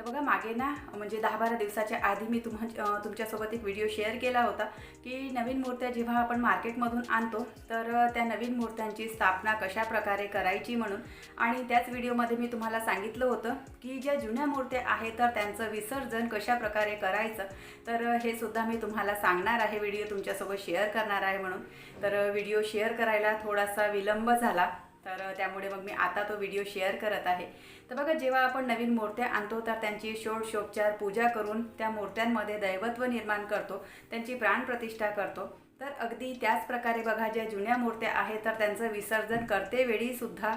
तर बघा मागे ना म्हणजे दहा बारा दिवसाच्या आधी मी तुम्हा तुमच्यासोबत एक व्हिडिओ शेअर केला होता की नवीन मूर्त्या जेव्हा आपण मार्केटमधून आणतो तर त्या नवीन मूर्त्यांची स्थापना कशा प्रकारे करायची म्हणून आणि त्याच व्हिडिओमध्ये मी तुम्हाला सांगितलं होतं की ज्या जुन्या मूर्त्या आहेत तर त्यांचं विसर्जन कशा प्रकारे करायचं. तर हे सुद्धा मी तुम्हाला सांगणार आहे व्हिडिओ तुमच्यासोबत शेअर करणार आहे म्हणून. तर व्हिडिओ शेअर करायला थोडासा विलंब झाला. तर त्यामुळे मग मी आता तो व्हिडिओ शेअर करत आहे. तर बघा जेव्हा आपण नवीन मूर्त्या आणतो तर त्यांची षोडशोपचार पूजा करून त्या मूर्त्यांमध्ये दैवत्व निर्माण करतो त्यांची प्राणप्रतिष्ठा करतो. तर अगदी त्याच प्रकारे बघा ज्या जुन्या मूर्त्या आहेत तर त्यांचं विसर्जन करतेवेळी सुद्धा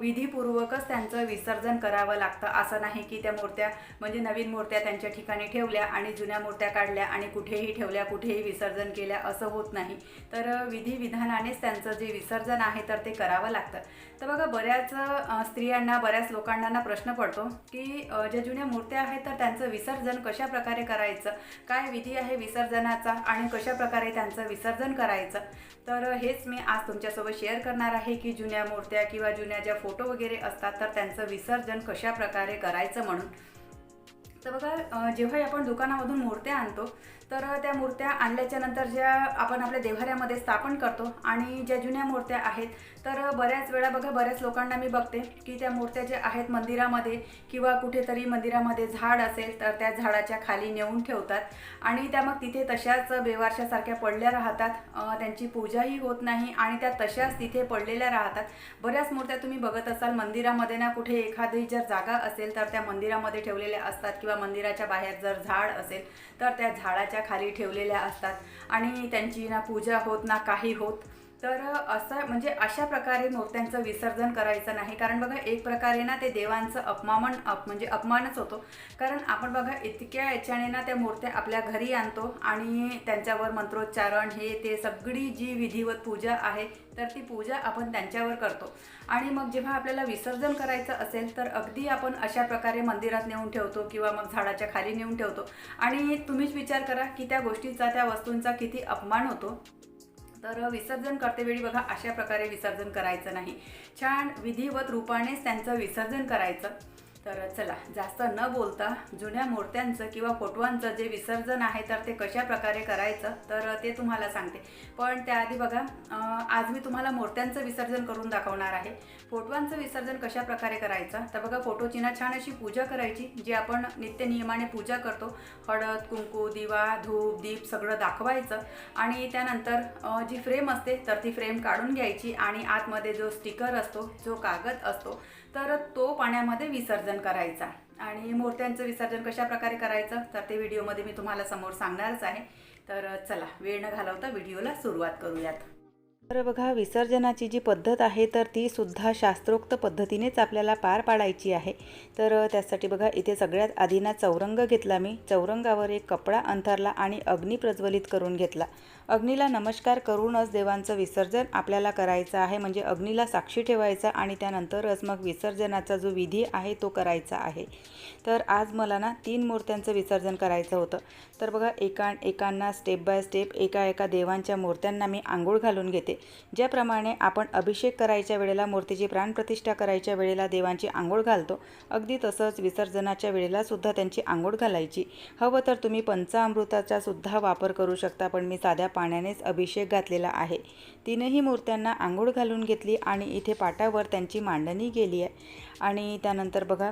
विधीपूर्वकच त्यांचं विसर्जन करावं लागतं. असं नाही की त्या मूर्त्या म्हणजे नवीन मूर्त्या त्यांच्या ठिकाणी ठेवल्या आणि जुन्या मूर्त्या काढल्या आणि कुठेही ठेवल्या कुठेही विसर्जन केल्या असं होत नाही. तर विधिविधानानेच त्यांचं जे विसर्जन आहे तर ते करावं लागतं. तर बघा बऱ्याच स्त्रियांना बऱ्याच लोकांना ना प्रश्न पडतो की ज्या जुन्या मूर्त्या आहेत तर त्यांचं विसर्जन कशा प्रकारे करायचं? काय विधी आहे विसर्जनाचा? आणि कशा प्रकारे त्यांचं विसर्जन करायचं. तर हेच मी आज तुमच्यासोबत शेअर करणार आहे की जुन्या मूर्त्या किंवा जुन्या ज्या फोटो वगैरे असतात तर त्यांचं विसर्जन कशा प्रकारे करायचं म्हणून. तर बघा जेव्हा आपण दुकानामधून मूर्त्या आणतो तर त्या मूर्त्या आणल्याच्या नंतर ज्या आपण आपल्या देव्हाऱ्यामध्ये स्थापन करतो आणि ज्या जुन्या मूर्त्या आहेत तर बऱ्याच वेळा बघा बऱ्याच लोकांना मी बघते की त्या मूर्त्या ज्या आहेत मंदिरामध्ये किंवा कुठेतरी मंदिरामध्ये झाड असेल तर त्या झाडाच्या खाली नेऊन ठेवतात आणि त्या मग तिथे तशाच बेवारशासारख्या पडल्या राहतात. त्यांची पूजाही होत नाही आणि त्या तशाच तिथे पडलेल्या राहतात. बऱ्याच मूर्त्या तुम्ही बघत असाल मंदिरामध्ये ना कुठे एखादी जर जागा असेल तर त्या मंदिरामध्ये ठेवलेल्या असतात किंवा मंदिराच्या बाहेर जर झाड असेल तर त्या झाडाच्या खाली ठेवलेल्या असतात. आणि त्यांची ना पूजा होत ना काही होत तर असं म्हणजे अशा प्रकारे मूर्त्यांचं विसर्जन करायचं नाही. कारण बघा एक प्रकारे ना ते देवांचं अपमान अप म्हणजे अपमानच होतो. कारण आपण बघा इतक्या याच्याने ना त्या मूर्त्या आपल्या घरी आणतो आणि त्यांच्यावर मंत्रोच्चारण हे ते सगळी जी विधिवत पूजा आहे तर ती पूजा आपण त्यांच्यावर करतो. आणि मग जेव्हा आपल्याला विसर्जन करायचं असेल तर अगदी आपण अशा प्रकारे मंदिरात नेऊन ठेवतो किंवा मग झाडाच्या खाली नेऊन ठेवतो. आणि तुम्हीच विचार करा की त्या गोष्टीचा त्या वस्तूंचा किती अपमान होतो. तर विसर्जन करतेवेळी बघा अशा प्रकारे विसर्जन करायचं नाही. छान विधिवत रूपानेच त्यांचं विसर्जन करायचं. तर चला जास्त न बोलता जुन्या मूर्त्यांचं किंवा फोटोंचं जे विसर्जन आहे तर ते कशा प्रकारे करायचं तर ते तुम्हाला सांगते. पण त्याआधी बघा आज मी तुम्हाला मूर्त्यांचं विसर्जन करून दाखवणार आहे. फोटोंचं विसर्जन कशा प्रकारे करायचं तर बघा फोटोची ना छान अशी पूजा करायची जी आपण नित्यनियमाने पूजा करतो. हळद कुंकू दिवा धूप दीप सगळं दाखवायचं आणि त्यानंतर जी फ्रेम असते तर ती फ्रेम काढून घ्यायची आणि आतमध्ये जो स्टिकर असतो जो कागद असतो तर तो पाण्यामध्ये विसर्जन करायचा. आणि मूर्त्यांचं विसर्जन कशा प्रकारे करायचं तर ते व्हिडिओमध्ये मी तुम्हाला समोर सांगणारच आहे. तर चला वेळ न घालवता व्हिडिओला सुरुवात करूयात. तर बघा विसर्जनाची जी पद्धत आहे तर ती सुद्धा शास्त्रोक्त पद्धतीनेच आपल्याला पार पाडायची आहे. तर त्यासाठी बघा इथे सगळ्यात आधी ना चौरंग घेतला मी. चौरंगावर एक कपडा अंथरला आणि अग्नी प्रज्वलित करून घेतला. अग्नीला नमस्कार करूनच देवांचं विसर्जन आपल्याला करायचं आहे. म्हणजे अग्नीला साक्षी ठेवायचा आणि त्यानंतरच मग विसर्जनाचा जो विधी आहे तो करायचा आहे. तर आज मला ना तीन मूर्त्यांचं विसर्जन करायचं होतं. तर बघा एका एकांना स्टेप बाय स्टेप एका एका देवांच्या मूर्त्यांना मी आंघोळ घालून घेते. ज्याप्रमाणे आपण अभिषेक करायच्या वेळेला मूर्तीची प्राणप्रतिष्ठा करायच्या वेळेला देवांची आंघोळ घालतो अगदी तसंच विसर्जनाच्या वेळेला सुद्धा त्यांची आंघोळ घालायची. हवं तर तुम्ही पंचामृताचा सुद्धा वापर करू शकता पण मी साध्या पाण्यानेच अभिषेक घातलेला आहे. तीनही मूर्त्यांना आंघोळ घालून घेतली आणि इथे पाटावर त्यांची मांडणी गेली आहे. आणि त्यानंतर बघा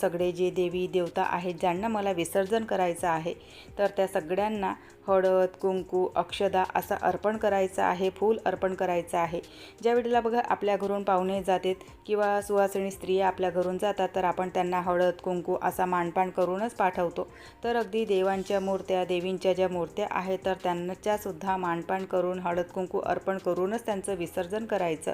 सगळे जे देवी देवता आहेत ज्यांना मला विसर्जन करायचं आहे तर त्या सगळ्यांना हळद कुंकू अक्षदा असा अर्पण करायचा आहे फूल अर्पण करायचं आहे. ज्या वेळेला बघा आपल्या घरून पाहुणे जातात किंवा सुवासिनी स्त्रिया आपल्या घरून जातात तर आपण त्यांना हळद कुंकू असा मानपान करूनच पाठवतो. तर अगदी देवांच्या मूर्त्या देवींच्या ज्या मूर्त्या आहेत तर त्यांच्यासुद्धा मानपान करून हळद कुंकू अर्पण करूनच त्यांचं विसर्जन करायचं.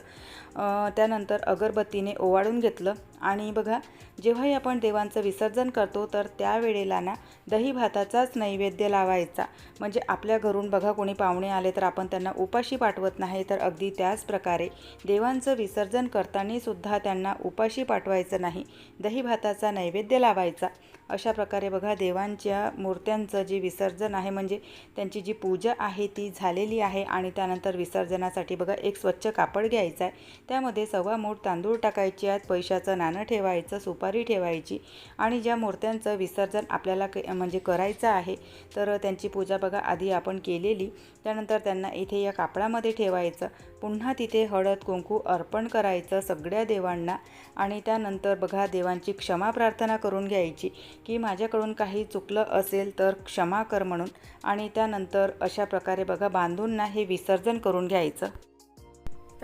त्यानंतर अगरबत्तीने ओवाळून घेतलं आणि बघा जेव्हाही आपण देवांचं विसर्जन करतो तर त्यावेळेला ना दही भाताचाच नैवेद्य लावायचा. म्हणजे आपल्या घरून बघा कोणी पाहुणे आले तर आपण त्यांना उपाशी पाठवत नाही तर अगदी त्याच प्रकारे देवांचं विसर्जन करताना सुद्धा त्यांना उपाशी पाठवायचं नाही दही भाताचा नैवेद्य लावायचा. अशा प्रकारे बघा देवांच्या मूर्त्यांचं जे विसर्जन आहे म्हणजे त्यांची जी पूजा आहे ती झालेली आहे आणि त्यानंतर विसर्जनासाठी बघा एक स्वच्छ कापड घ्यायचं आहे. त्यामध्ये सव्वा मूठ तांदूळ टाकायचे आहेत पैशाचं नाणं ठेवायचं सुपारी ठेवायची आणि ज्या मूर्त्यांचं विसर्जन आपल्याला क म्हणजे करायचं आहे तर त्यांची पूजा बघा आधी आपण केलेली. त्यानंतर त्यांना इथे या कापडामध्ये ठेवायचं. पुन्हा तिथे हळद कुंकू अर्पण करायचं सगळ्या देवांना. आणि त्यानंतर बघा देवांची क्षमा प्रार्थना करून घ्यायची की माझ्याकडून काही चुकलं असेल तर क्षमा कर म्हणून. आणि त्यानंतर अशा प्रकारे बघा बांधूंना हे विसर्जन करून घ्यायचं.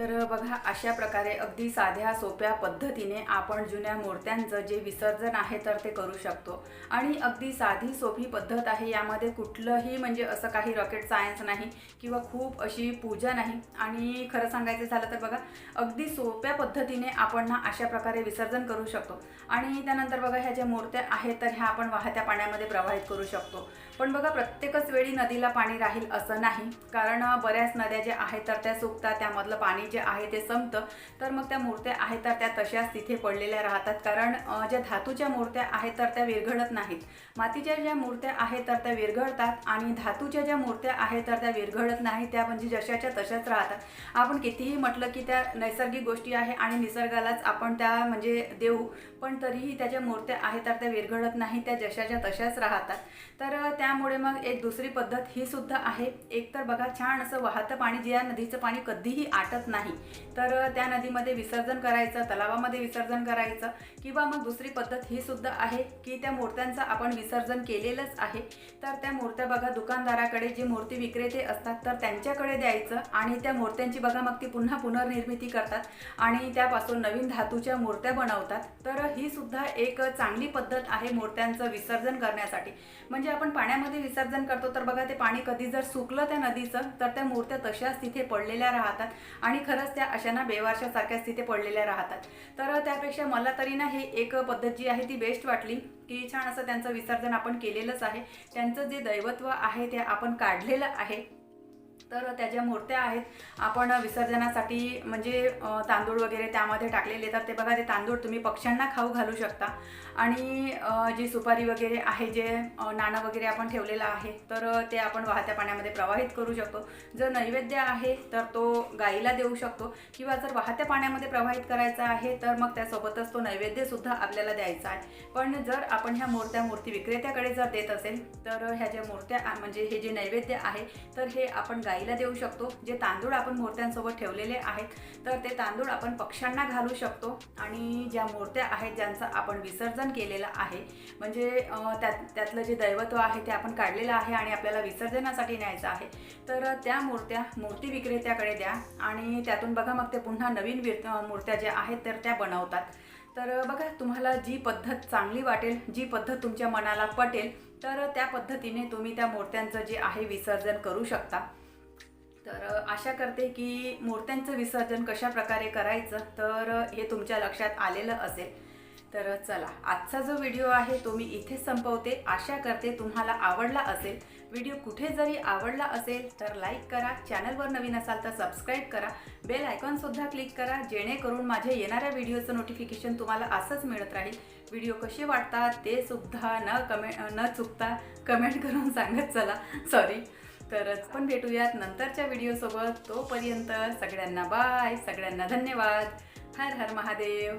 तर बघा अशा प्रकारे अगदी साध्या सोप्या पद्धतीने आपण जुन्या मूर्त्यांचं जे विसर्जन आहे तर ते करू शकतो. आणि अगदी साधी सोपी पद्धत आहे. यामध्ये कुठलंही म्हणजे असं काही रॉकेट सायन्स नाही किंवा खूप अशी पूजा नाही. आणि खरं सांगायचं झालं तर बघा अगदी सोप्या पद्धतीने आपण ना अशा प्रकारे विसर्जन करू शकतो. आणि त्यानंतर बघा ह्या ज्या मूर्त्या आहेत तर ह्या आपण वाहत्या पाण्यामध्ये प्रवाहित करू शकतो. पण बघा प्रत्येकच वेळी नदीला पाणी राहील असं नाही. कारण बऱ्याच नद्या ज्या आहेत तर त्या सुकतात त्यामधलं पाणी जे आहे ते संपतं. तर मग त्या मूर्त्या आहेत तर त्या तशाच तिथे पडलेल्या राहतात. कारण ज्या धातूच्या मूर्त्या आहेत तर त्या विरघळत नाहीत. मातीच्या ज्या मूर्त्या आहेत तर त्या विरघळतात आणि धातूच्या ज्या मूर्त्या आहेत तर त्या विरघळत नाहीत. त्या म्हणजे जशाच्या तशाच राहतात. आपण कितीही म्हटलं की त्या नैसर्गिक गोष्टी आहे आणि निसर्गालाच आपण त्या म्हणजे देऊ पण तरीही त्या ज्या मूर्त्या आहेत तर त्या विरघळत नाही त्या जशाच्या तशाच राहतात. तर त्या त्यामुळे मग एक दुसरी पद्धत ही सुद्धा आहे. एक तर बघा छान असं वाहतं पाणी जे या नदीचं पाणी कधीही आटत नाही. तर त्या नदीमध्ये विसर्जन करायचं तलावामध्ये विसर्जन करायचं किंवा मग दुसरी पद्धत ही सुद्धा आहे की त्या मूर्त्यांचं आपण विसर्जन केलेलंच आहे. तर त्या मूर्त्या बघा दुकानदाराकडे जे मूर्ती विक्रेते असतात तर त्यांच्याकडे द्यायचं आणि त्या मूर्त्यांची बघा मग ती पुन्हा पुनर्निर्मिती करतात आणि त्यापासून नवीन धातूच्या मूर्त्या बनवतात. तर ही सुद्धा एक चांगली पद्धत आहे मूर्त्यांचं विसर्जन करण्यासाठी. म्हणजे आपण पाण्यामध्ये विसर्जन करतो तर बघा ते पाणी कधी जर सुकलं त्या नदीचं तर त्या मूर्त्या तशाच तिथे पडलेल्या राहतात. आणि खरंच त्या अशा ना बेवारशासारख्याच तिथे पडलेल्या राहतात. तर त्यापेक्षा मला तरी ना हे एक पद्धत जी आहे ती बेस्ट वाटली की छान असं त्यांचं विसर्जन आपण केलेलंच आहे. त्यांचं जे दैवत्व आहे ते आपण काढलेलं आहे. तर त्या ज्या मूर्त्या आहेत आपण विसर्जनासाठी म्हणजे तांदूळ वगैरे त्यामध्ये टाकलेले तर ते बघा ते तांदूळ तुम्ही पक्ष्यांना खाऊ घालू शकता. आणि जी सुपारी वगैरे आहे जे नाणं वगैरे आपण ठेवलेलं आहे तर ते आपण वाहत्या पाण्यामध्ये प्रवाहित करू शकतो. जर नैवेद्य आहे तर तो गाईला देऊ शकतो. किंवा जर वाहत्या पाण्यामध्ये प्रवाहित करायचा आहे तर मग त्यासोबतच तो नैवेद्यसुद्धा आपल्याला द्यायचा आहे. पण जर आपण ह्या मूर्त्या मूर्ती विक्रेत्याकडे जर देत असेल तर ह्या ज्या मूर्त्या म्हणजे हे जे नैवेद्य आहे तर हे आपण गाईला देऊ शकतो. जे तांदूळ आपण मूर्त्यांसोबत ठेवलेले आहेत तर ते तांदूळ आपण पक्ष्यांना घालू शकतो. आणि ज्या मूर्त्या आहेत ज्यांचं आपण विसर्जन केलेलं आहे म्हणजे त्यात त्यातलं जे दैवत्व आहे ते आपण काढलेलं आहे आणि आपल्याला विसर्जनासाठी न्यायचं आहे. तर त्या मूर्त्या मूर्ती विक्रेत्याकडे द्या आणि त्यातून बघा मग ते पुन्हा नवीन विर मूर्त्या ज्या आहेत तर त्या बनवतात. तर बघा तुम्हाला जी पद्धत चांगली वाटेल जी पद्धत तुमच्या मनाला पटेल तर त्या पद्धतीने तुम्ही त्या मूर्त्यांचं जे आहे विसर्जन करू शकता. तर आशा करते की मूर्त्यांचं विसर्जन कशा प्रकारे करायचं तर हे तुमच्या लक्षात आलेलं असेल. तर चला आजचा जो व्हिडिओ आहे तो मी इथेच संपवते. आशा करते तुम्हाला आवडला असेल. व्हिडिओ कुठे जरी आवडला असेल तर लाईक करा. चॅनलवर नवीन असाल तर सबस्क्राईब करा. बेल आयकॉनसुद्धा क्लिक करा. जेणेकरून माझ्या येणाऱ्या व्हिडिओचं नोटिफिकेशन तुम्हाला असंच मिळत राहील. व्हिडिओ कसे वाटतात ते सुद्धा न कमेंट न चुकता कमेंट करून सांगत चला. सॉरी. तरच पण भेटूयात नंतरच्या व्हिडिओसोबत तोपर्यंत सगळ्यांना बाय सगळ्यांना धन्यवाद. हर हर महादेव.